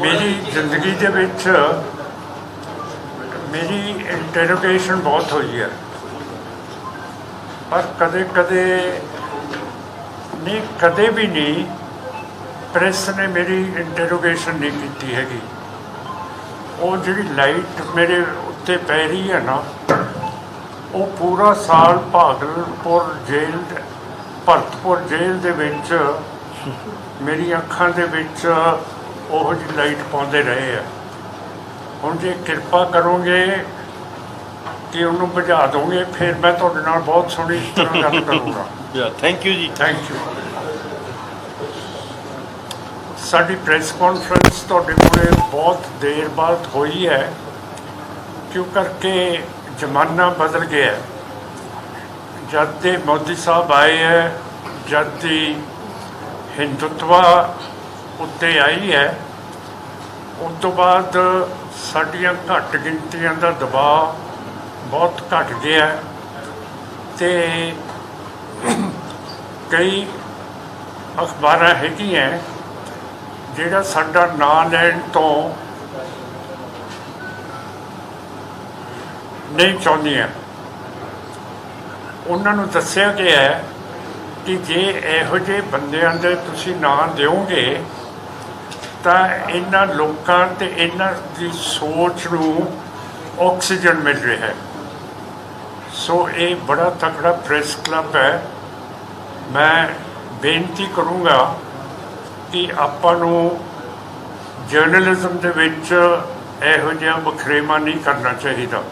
ਮੇਰੀ ਜ਼ਿੰਦਗੀ ਦੇ ਵਿੱਚ ਮੇਰੀ ਇੰਟਰੋਗੇਸ਼ਨ ਬਹੁਤ ਹੋਈ ਹੈ। ਪਰ ਕਦੇ ਕਦੇ ਨਹੀਂ, ਕਦੇ ਵੀ ਨਹੀਂ ਪ੍ਰੈਸ ਨੇ ਮੇਰੀ ਇੰਟਰੋਗੇਸ਼ਨ ਨਹੀਂ ਕੀਤੀ ਹੈਗੀ। ਉਹ ਜਿਹੜੀ ਲਾਈਟ ਮੇਰੇ ਉੱਤੇ ਪੈ ਰਹੀ ਹੈ ਨਾ, ਉਹ ਪੂਰਾ ਸਾਲ ਭਾਗਲਪੁਰ ਜੇਲ੍ਹ ਭਰਤਪੁਰ ਜੇਲ੍ਹ ਦੇ ਵਿੱਚ ਮੇਰੀ ਅੱਖਾਂ ਦੇ ਵਿੱਚ ਉਹ ਜਿਹੀ ਲਾਈਟ ਪਾਉਂਦੇ ਰਹੇ ਆ। ਹੁਣ ਜੇ ਕਿਰਪਾ ਕਰੋਗੇ ਕਿ ਉਹਨੂੰ ਬੁਝਾ ਦੋਗੇ ਫਿਰ ਮੈਂ ਤੁਹਾਡੇ ਨਾਲ ਬਹੁਤ ਸੋਹਣੀ ਤਰ੍ਹਾਂ ਗੱਲ ਕਰੂੰਗਾ। Thank you ji. Thank you ਸਾਡੀ ਪ੍ਰੈਸ ਕਾਨਫਰੰਸ ਤੁਹਾਡੇ ਕੋਲੇ ਬਹੁਤ ਦੇਰ ਬਾਅਦ ਹੋਈ ਹੈ ਕਿਉਂ ਕਰਕੇ ਜ਼ਮਾਨਾ ਬਦਲ ਗਿਆ ਹੈ। ਜਦ ਦੇ ਮੋਦੀ ਸਾਹਿਬ ਆਏ ਹੈ ਜਦ ਦੀ ਹਿੰਦੁੱਤਵਾ ਉੱਤੇ ਆਈ ਹੈ। ਉਸ ਤੋਂ ਬਾਅਦ ਸਾਡੀਆਂ ਘੱਟ ਗਿਣਤੀਆਂ ਦਾ ਦਬਾਅ ਬਹੁਤ ਘਟ ਗਿਆ ਹੈ ਤੇ ਕਈ ਅਖਬਾਰਾਂ ਹੈਗੀਆਂ ਜਿਹੜਾ ਸਾਡਾ ਨਾਂ ਲੈਣ ਤੋਂ ਨਹੀਂ ਚਾਹੁੰਦੀਆਂ। ਉਹਨਾਂ ਨੂੰ ਦੱਸਿਆ ਗਿਆ ਹੈ ਕਿ ਜੇ ਇਹੋ ਜਿਹੇ ਬੰਦਿਆਂ ਦੇ ਤੁਸੀਂ ਨਾਂ ਦਿਓਗੇ ਤਾਂ ਇਹਨਾਂ ਲੋਕਾਂ ਤੇ ਇਹਨਾਂ ਦੀ ਸੋਚ ਨੂੰ ਆਕਸੀਜਨ ਮਿਲ ਰਿਹਾ ਹੈ। ਸੋ ਇਹ ਬੜਾ ਤਕੜਾ ਪ੍ਰੈਸ ਕਲੱਬ ਹੈ। ਮੈਂ ਬੇਨਤੀ ਕਰੂੰਗਾ ਕਿ ਆਪਾਂ ਨੂੰ ਜਰਨਲਿਜ਼ਮ ਦੇ ਵਿੱਚ ਇਹੋ ਜਿਹਾ ਵਖਰੇਵਾ ਨਹੀਂ ਕਰਨਾ ਚਾਹੀਦਾ।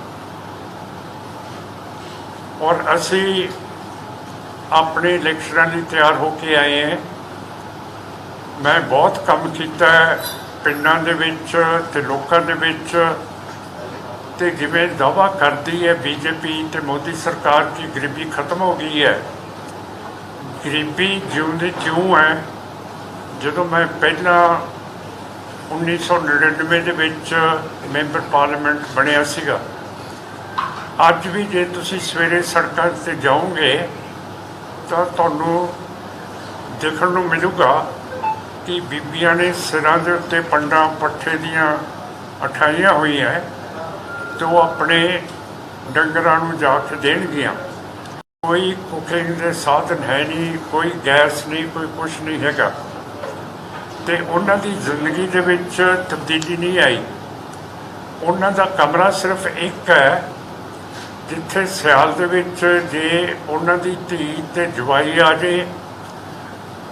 ਔਰ ਅਸੀਂ ਆਪਣੇ ਇਲੈਕਸ਼ਨਾਂ ਲਈ ਤਿਆਰ ਹੋ ਕੇ ਆਏ ਹਾਂ। ਮੈਂ ਬਹੁਤ ਕੰਮ ਕੀਤਾ ਹੈ, ਪਿੰਡਾਂ ਦੇ ਵਿੱਚ ਤੇ ਲੋਕਾਂ ਦੇ ਵਿੱਚ। ਤੇ ਜਿਵੇਂ ਦਾਵਾ ਕਰਦੀ ਹੈ ਬੀਜੇਪੀ ਤੇ ਮੋਦੀ ਸਰਕਾਰ ਕਿ ਗਰੀਬੀ ਖਤਮ ਹੋ ਗਈ ਹੈ। ਗਰੀਬੀ ਜਿਉਂਦੀ ਕਿਉਂ ਹੈ। ਜਦੋਂ ਮੈਂ ਪਹਿਲਾਂ 1999 ਦੇ ਵਿੱਚ ਮੈਂਬਰ ਪਾਰਲੀਮੈਂਟ ਬਣਿਆ ਸੀਗਾ, ਅੱਜ ਵੀ ਜੇ ਤੁਸੀਂ ਸਵੇਰੇ ਸੜਕਾਂ ਤੇ ਜਾਓਗੇ ਤਾਂ ਤੁਹਾਨੂੰ ਦੇਖਣ ਨੂੰ ਮਿਲੂਗਾ ਕਿ ਬੀਬੀਆਂ ਨੇ ਸਿਰਾਂ ਦੇ ਉੱਤੇ ਪੰਡਾਂ ਪੱਠੇ ਦੀਆਂ ਅਠਾਈਆਂ ਹੋਈਆਂ ਹੈ ਤੇ ਉਹ ਆਪਣੇ ਡੰਗਰਾਂ ਨੂੰ ਜਾ ਕੇ ਦੇਣਗੀਆਂ। ਕੋਈ ਕੁਕਿੰਗ ਦੇ ਸਾਧਨ ਹੈ ਨਹੀਂ, ਕੋਈ ਗੈਸ ਨਹੀਂ, ਕੋਈ ਕੁਝ ਨਹੀਂ ਹੈਗਾ। ਤੇ ਉਹਨਾਂ ਦੀ ਜ਼ਿੰਦਗੀ ਦੇ ਵਿੱਚ ਤਬਦੀਲੀ ਨਹੀਂ ਆਈ। ਉਹਨਾਂ ਦਾ ਕਮਰਾ ਸਿਰਫ ਇੱਕ ਹੈ, ਜਿੱਥੇ ਸਿਆਲ ਦੇ ਵਿੱਚ ਜੇ ਉਹਨਾਂ ਦੀ ਧੀ ਤੇ ਜਵਾਈ ਆ ਜੇ,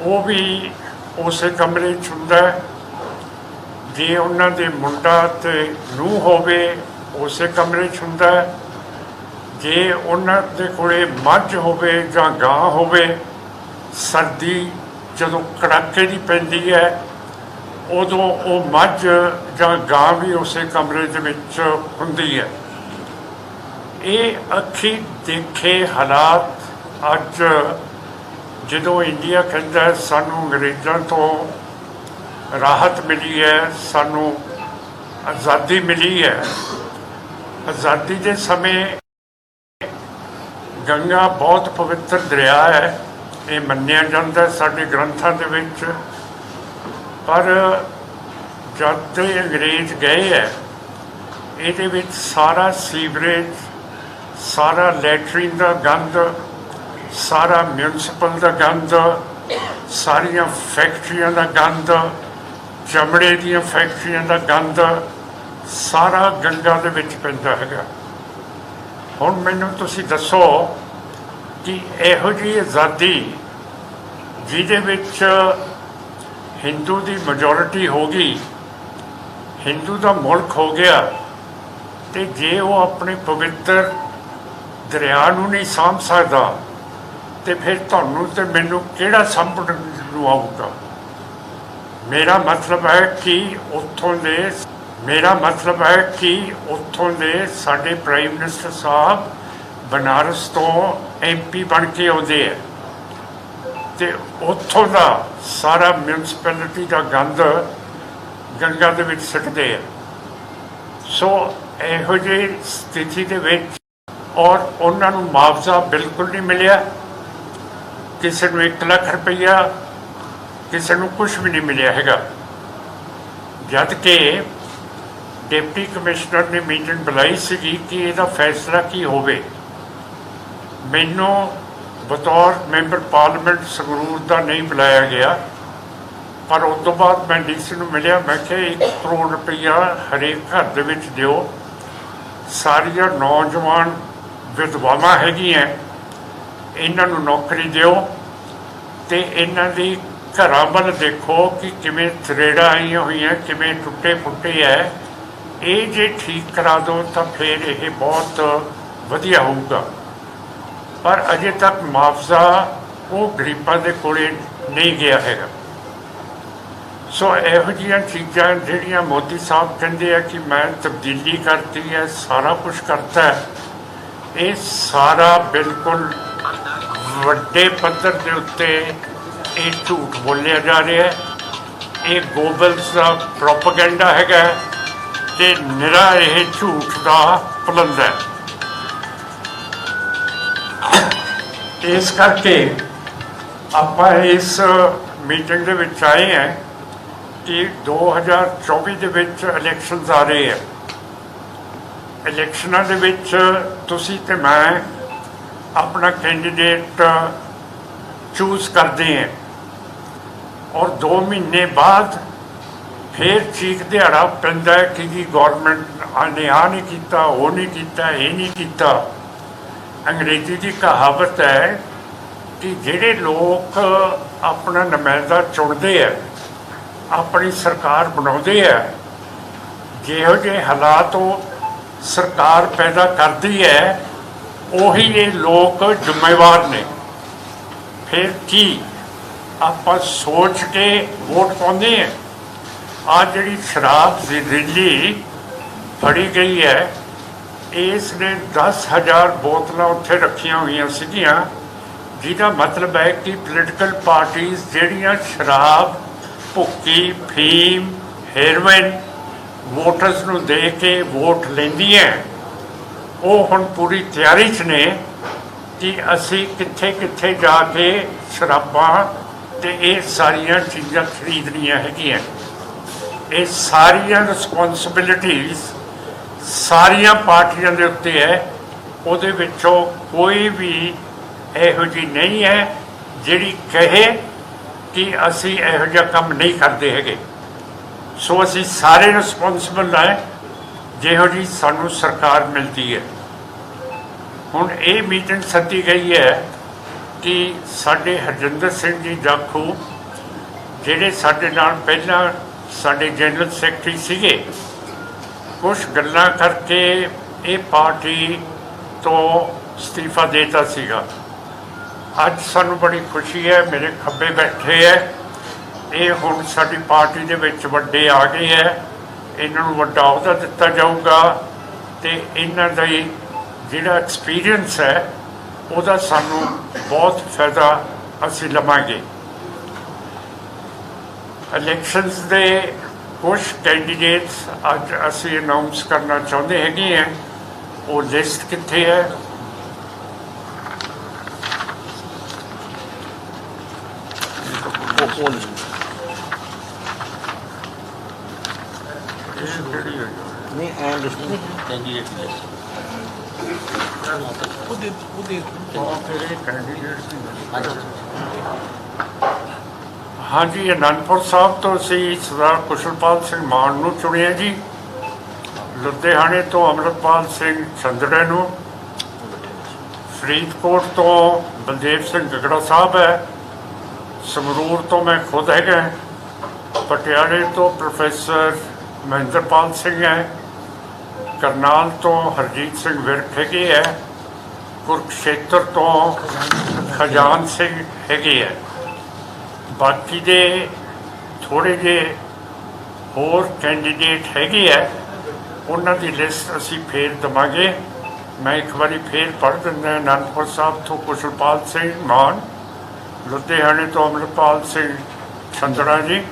ਉਹ ਵੀ ਉਸੇ ਕਮਰੇ 'ਚ ਹੁੰਦਾ ਜੇ ਉਹਨਾਂ ਦੇ ਮੁੰਡਾ ਤੇ ਨੂੰਹ ਹੋਵੇ, ਉਸੇ ਕਮਰੇ 'ਚ ਹੁੰਦਾ ਜੇ ਉਹਨਾਂ ਦੇ ਕੋਲੇ ਮੱਝ ਹੋਵੇ ਜਾਂ ਗਾਂ ਹੋਵੇ, ਸਰਦੀ ਜਦੋਂ ਕੜਾਕੇ ਦੀ ਪੈਂਦੀ ਹੈ, ਉਦੋਂ ਉਹ ਮੱਝ ਜਾਂ ਗਾਂ ਵੀ ਉਸੇ ਕਮਰੇ ਦੇ ਵਿੱਚ ਹੁੰਦੀ ਹੈ। ਇਹ ਅੱਖੀ ਦੇਖੇ ਹਾਲਾਤ ਅੱਜ ਜਦੋਂ ਇੰਡੀਆ ਕਹਿੰਦਾ ਹੈ, ਸਾਨੂੰ ਅੰਗਰੇਜ਼ਾਂ ਤੋਂ ਰਾਹਤ ਮਿਲੀ ਹੈ ਸਾਨੂੰ ਆਜ਼ਾਦੀ ਮਿਲੀ ਹੈ ਆਜ਼ਾਦੀ ਦੇ ਸਮੇਂ ਗੰਗਾ ਬਹੁਤ ਪਵਿੱਤਰ ਦਰਿਆ ਹੈ ਇਹ ਮੰਨਿਆ ਜਾਂਦਾ ਸਾਡੇ ਗ੍ਰੰਥਾਂ ਦੇ ਵਿੱਚ। ਪਰ ਜਦ ਦੇ ਅੰਗਰੇਜ਼ ਗਏ ਹੈ ਇਹਦੇ ਵਿੱਚ ਸਾਰਾ ਸੀਵਰੇਜ ਸਾਰਾ ਲੈਟਰਿਨ ਦਾ ਗੰਦ ਸਾਰਾ ਮਿਊਨਿਸਪਲ ਦਾ ਗੰਦ, ਸਾਰੀਆਂ ਫੈਕਟਰੀਆਂ ਦਾ ਗੰਦ, ਚਮੜੇ ਦੀਆਂ ਫੈਕਟਰੀਆਂ ਦਾ ਗੰਦ, ਸਾਰਾ ਗੰਗਾ ਦੇ ਵਿੱਚ ਪੈਂਦਾ ਹੈਗਾ। ਹੁਣ ਮੈਨੂੰ ਤੁਸੀਂ ਦੱਸੋ ਕਿ ਇਹੋ ਜਿਹੀ ਆਜ਼ਾਦੀ ਜਿਹਦੇ ਵਿੱਚ ਹਿੰਦੂ ਦੀ ਮੈਜੋਰਿਟੀ ਹੋ ਗਈ, ਹਿੰਦੂ ਦਾ ਮੁਲਕ ਹੋ ਗਿਆ, ਤੇ ਜੇ ਉਹ ਆਪਣੇ ਪਵਿੱਤਰ ਦਰਿਆ ਨੂੰ ਨਹੀਂ ਸਾਂਭ ਸਕਦਾ ਤੇ ਫਿਰ ਤੁਹਾਨੂੰ ਤੇ ਮੈਨੂੰ ਕਿਹੜਾ ਸੰਭਣ ਨੂੰ ਆਊਗਾ? ਮੇਰਾ ਮਤਲਬ ਹੈ ਕਿ ਉੱਥੋਂ ਦੇ, ਮੇਰਾ ਮਤਲਬ ਹੈ ਕਿ ਉੱਥੋਂ ਦੇ ਸਾਡੇ ਪ੍ਰਾਈਮ ਮਿਨਿਸਟਰ ਸਾਹਿਬ ਬਨਾਰਸ ਤੋਂ ਐਮਪੀ ਬਣ ਕੇ ਆਉਂਦੇ ਹੈ ਤੇ ਉੱਥੋਂ ਦਾ ਸਾਰਾ ਮਿਊਨਿਸਪੈਲਿਟੀ ਦਾ ਗੰਦ ਗੰਗਾ ਦੇ ਵਿੱਚ ਸਿੱਟਦੇ ਆ। ਸੋ ਇਹੋ ਜਿਹੀ ਸਥਿਤੀ ਦੇ ਵਿੱਚ ਔਰ ਉਹਨਾਂ ਨੂੰ ਮੁਆਵਜ਼ਾ ਬਿਲਕੁਲ ਨਹੀਂ ਮਿਲਿਆ। ਕਿਸੇ ਨੂੰ 1 ਲੱਖ ਰੁਪਈਆ ਕਿਸੇ ਨੂੰ ਕੁਝ ਵੀ ਨਹੀਂ ਮਿਲਿਆ ਹੈਗਾ। ਜਦ ਕਿ ਡਿਪਟੀ ਕਮਿਸ਼ਨਰ ਨੇ ਮੀਟਿੰਗ ਬੁਲਾਈ ਸੀਗੀ ਕਿ ਇਹਦਾ ਫੈਸਲਾ ਕੀ ਹੋਵੇ। ਮੈਨੂੰ ਬਤੌਰ ਮੈਂਬਰ ਪਾਰਲੀਮੈਂਟ ਸੰਗਰੂਰ ਦਾ ਨਹੀਂ ਬੁਲਾਇਆ ਗਿਆ, ਪਰ ਉਸ ਤੋਂ ਬਾਅਦ ਮੈਂ ਡੀਸੀ ਨੂੰ ਮਿਲਿਆ, ਮੈਂ ਕਿਹਾ 1 ਕਰੋੜ ਰੁਪਈਆ ਹਰੇਕ ਘਰ ਦੇ ਵਿੱਚ ਦਿਓ। ਸਾਰੀਆਂ ਨੌਜਵਾਨ ਵਿਧਵਾਵਾਂ ਹੈਗੀਆਂ। ਇਹਨਾਂ ਨੂੰ ਨੌਕਰੀ ਦਿਓ ਤੇ ਇਹਨਾਂ ਦੀ ਘਰਾਂ ਵੱਲ ਦੇਖੋ ਕਿ ਕਿਵੇਂ ਥਰੇੜਾਂ ਆਈਆਂ ਹੋਈਆਂ, ਕਿਵੇਂ ਟੁੱਟੇ ਫੁੱਟੇ ਹੈ ਇਹ ਜੇ ਠੀਕ ਕਰਾ ਦਿਓ ਤਾਂ ਫਿਰ ਇਹ ਬਹੁਤ ਵਧੀਆ ਹੋਊਗਾ। ਪਰ ਅਜੇ ਤੱਕ ਮੁਆਵਜ਼ਾ ਉਹ ਗਰੀਬਾਂ ਦੇ ਕੋਲੇ ਨਹੀਂ ਗਿਆ ਹੈਗਾ। ਸੋ ਇਹੋ ਜਿਹੀਆਂ ਚੀਜ਼ਾਂ ਜਿਹੜੀਆਂ ਮੋਦੀ ਸਾਹਿਬ ਕਹਿੰਦੇ ਆ ਕਿ ਮੈਂ ਤਬਦੀਲੀ ਕਰਤੀ ਹੈ ਸਾਰਾ ਕੁਝ ਕਰਤਾ ਹੈ ਇਹ ਸਾਰਾ ਬਿਲਕੁਲ ਵੱਡੇ ਪੱਧਰ ਦੇ ਉੱਤੇ ਇਹ ਝੂਠ ਬੋਲਿਆ ਜਾ ਰਿਹਾ ਹੈ। ਇਹ ਗੋਬਲਸ ਦਾ ਪ੍ਰੋਪਗੈਂਡਾ ਹੈਗਾ ਹੈ ਤੇ ਨਿਰਾ ਇਹ ਝੂਠ ਦਾ ਪਲੰਦਾ ਹੈ। ਇਸ ਕਰਕੇ ਆਪਾਂ ਇਸ ਮੀਟਿੰਗ ਦੇ ਵਿੱਚ ਆਏ ਹਾਂ ਕਿ 2024 ਦੇ ਵਿੱਚ ਇਲੈਕਸ਼ਨਸ ਆ ਰਹੇ ਹੈ। ਇਲੈਕਸ਼ਨਾਂ ਦੇ ਵਿੱਚ ਤੁਸੀਂ ਤੇ ਮੈਂ ਆਪਣਾ ਕੈਂਡੀਡੇਟ ਚੂਜ਼ ਕਰਦੇ ਹਾਂ। ਔਰ 2 ਮਹੀਨੇ ਬਾਅਦ ਫਿਰ ਚੀਕ ਦਿਹਾੜਾ ਪੈਂਦਾ ਕਿ ਜੀ ਗਵਰਨਮੈਂਟ ਨੇ ਆ ਨਹੀਂ ਕੀਤਾ, ਉਹ ਨਹੀਂ ਕੀਤਾ, ਇਹ ਨਹੀਂ ਕੀਤਾ। ਅੰਗਰੇਜ਼ੀ ਦੀ ਕਹਾਵਤ ਹੈ ਕਿ ਜਿਹੜੇ ਲੋਕ ਆਪਣਾ ਨੁਮਾਇੰਦਾ ਚੁਣਦੇ ਆ ਆਪਣੀ ਸਰਕਾਰ ਬਣਾਉਂਦੇ ਆ ਜਿਹੋ ਜਿਹੇ ਹਾਲਾਤ ਉਹ ਸਰਕਾਰ ਪੈਦਾ ਕਰਦੀ ਹੈ ਉਹੀ ਇਹ ਲੋਕ ਜ਼ਿੰਮੇਵਾਰ ਨੇ। ਫਿਰ ਕੀ? ਆਪਾਂ ਸੋਚ ਕੇ ਵੋਟ ਪਾਉਂਦੇ ਆ ਆ ਜਿਹੜੀ ਸ਼ਰਾਬ ਦੀ ਦਿੱਲੀ ਫੜੀ ਗਈ ਹੈ, ਇਸ ਨੇ 10000 ਬੋਤਲਾਂ ਉੱਥੇ ਰੱਖੀਆਂ ਹੋਈਆਂ ਸੀਗੀਆਂ, ਜਿਹਦਾ ਮਤਲਬ ਹੈ ਕਿ ਪੋਲੀਟੀਕਲ ਪਾਰਟੀਆਂ ਜਿਹੜੀਆਂ ਸ਼ਰਾਬ, ਭੁੱਕੀ, ਫੀਮ ਹੈਰੋਇਨ ਵੋਟਰਸ ਨੂੰ ਦੇ ਕੇ ਵੋਟ ਲੈਂਦੀਆਂ। ਉਹ ਹੁਣ ਪੂਰੀ ਤਿਆਰੀ 'ਚ ਨੇ ਕਿ ਅਸੀਂ ਕਿੱਥੇ ਕਿੱਥੇ ਜਾ ਕੇ ਸ਼ਰਾਬਾਂ ਤੇ ਇਹ ਸਾਰੀਆਂ ਚੀਜ਼ਾਂ ਖਰੀਦਣੀਆਂ ਹੈਗੀਆਂ। ਇਹ ਸਾਰੀਆਂ ਰਿਸਪੌਂਸਿਬਿਲਿਟੀਆਂ ਸਾਰੀਆਂ ਪਾਰਟੀਆਂ ਦੇ ਉੱਤੇ ਹੈ। ਉਹਦੇ ਵਿੱਚੋਂ ਕੋਈ ਵੀ ਇਹੋ ਜਿਹੀ ਨਹੀਂ ਹੈ ਜਿਹੜੀ ਕਹੇ ਕਿ ਅਸੀਂ ਇਹੋ ਜਿਹਾ ਕੰਮ ਨਹੀਂ ਕਰਦੇ ਹੈਗੇ। ਸੋ ਅਸੀਂ ਸਾਰੇ ਰਿਸਪੌਂਸਿਬਲ ਹੈ। ਜਿਹੋ ਜੀ ਸਾਨੂੰ ਸਰਕਾਰ ਮਿਲਦੀ ਹੈ। ਹੁਣ ਇਹ ਮੀਟਿੰਗ ਸੱਦੀ ਗਈ ਹੈ ਕਿ ਸਾਡੇ ਹਰਜਿੰਦਰ ਸਿੰਘ ਜੀ ਜਾਖੂ, ਜਿਹੜੇ ਸਾਡੇ ਨਾਲ ਪਹਿਲਾਂ ਸਾਡੇ ਜਨਰਲ ਸੈਕਟਰੀ ਸੀਗੇ ਕੁਝ ਗੱਲਾਂ ਕਰਕੇ ਇਹ ਪਾਰਟੀ ਤੋਂ ਅਸਤੀਫਾ ਦੇਤਾ ਸੀਗਾ। ਅੱਜ ਸਾਨੂੰ ਬੜੀ ਖੁਸ਼ੀ ਹੈ, ਮੇਰੇ ਖੱਬੇ ਬੈਠੇ ਹੈ। ਇਹ ਹੁਣ ਸਾਡੀ ਪਾਰਟੀ ਦੇ ਵਿੱਚ ਵੱਡੇ ਆ ਗਏ ਹੈ। ਇਹਨਾਂ ਨੂੰ ਵੱਡਾ ਅਹੁਦਾ ਦਿੱਤਾ ਜਾਊਗਾ ਤੇ ਇਹਨਾਂ ਦਾ ਹੀ ਜਿਹੜਾ ਐਕਸਪੀਰੀਅੰਸ ਹੈ ਉਹਦਾ ਸਾਨੂੰ ਬਹੁਤ ਫਾਇਦਾ ਅਸੀਂ ਲਵਾਂਗੇ। ਇਲੈਕਸ਼ਨਸ ਦੇ ਕੁਝ ਕੈਂਡੀਡੇਟਸ ਅੱਜ ਅਸੀਂ ਅਨਾਉਂਸ ਕਰਨਾ ਚਾਹੁੰਦੇ ਹੈਗੇ ਆ ਉਹ ਲਿਸਟ ਕਿੱਥੇ ਹੈ? ਨਹੀਂ ਐਂ ਲਿਸਟ ਨਹੀਂ ਕੈਂਡੀਡੇਟ ਲਿਸਟ ਉਹਦੇ ਉਹਦੇ ਉਹ ਫਿਰ ਇਹ ਕੈਂਡੀਡੇਟਸ ਨਹੀਂ ਹਾਂਜੀ ਅਨੰਦਪੁਰ ਸਾਹਿਬ ਤੋਂ ਅਸੀਂ ਸਰਦਾਰ ਕੁਸ਼ਲਪਾਲ ਸਿੰਘ ਮਾਨ ਨੂੰ ਚੁਣਿਆ ਜੀ। ਲੁਧਿਆਣੇ ਤੋਂ ਅਮਰਪਾਲ ਸਿੰਘ ਚੰਦੜੇ ਨੂੰ। ਫਰੀਦਕੋਟ ਤੋਂ ਬਲਦੇਵ ਸਿੰਘ ਗਗੜਾ ਸਾਹਿਬ ਹੈ। ਸੰਗਰੂਰ ਤੋਂ ਮੈਂ ਖੁਦ ਹੈਗਾ। ਪਟਿਆਲੇ ਤੋਂ ਪ੍ਰੋਫੈਸਰ ਮਹਿੰਦਰਪਾਲ ਸਿੰਘ ਹੈ। ਕਰਨਾਲ ਤੋਂ ਹਰਜੀਤ ਸਿੰਘ ਵਿਰਕ ਹੈਗੇ ਹੈ ਕੁਰਕਸ਼ੇਤਰ ਤੋਂ ਖਜਾਨ ਸਿੰਘ ਹੈਗੇ ਹੈ ਬਾਕੀ ਦੇ ਥੋੜੇ ਜਿਹੇ ਹੋਰ ਕੈਂਡੀਡੇਟ ਹੈਗੇ ਹੈ ਉਹਨਾਂ ਦੀ ਲਿਸਟ ਅਸੀਂ ਫੇਰ ਦਵਾਂਗੇ। ਮੈਂ ਇੱਕ ਵਾਰੀ ਫੇਰ ਪੜ੍ਹ ਦਿੰਦਾ ਅਨੰਦਪੁਰ ਸਾਹਿਬ ਤੋਂ ਕੁਸ਼ਲਪਾਲ ਸਿੰਘ ਮਾਨ, ਲੁਧਿਆਣੇ ਤੋਂ ਅਮਰਪਾਲ ਸਿੰਘ ਛੰਦੜਾ ਜੀ,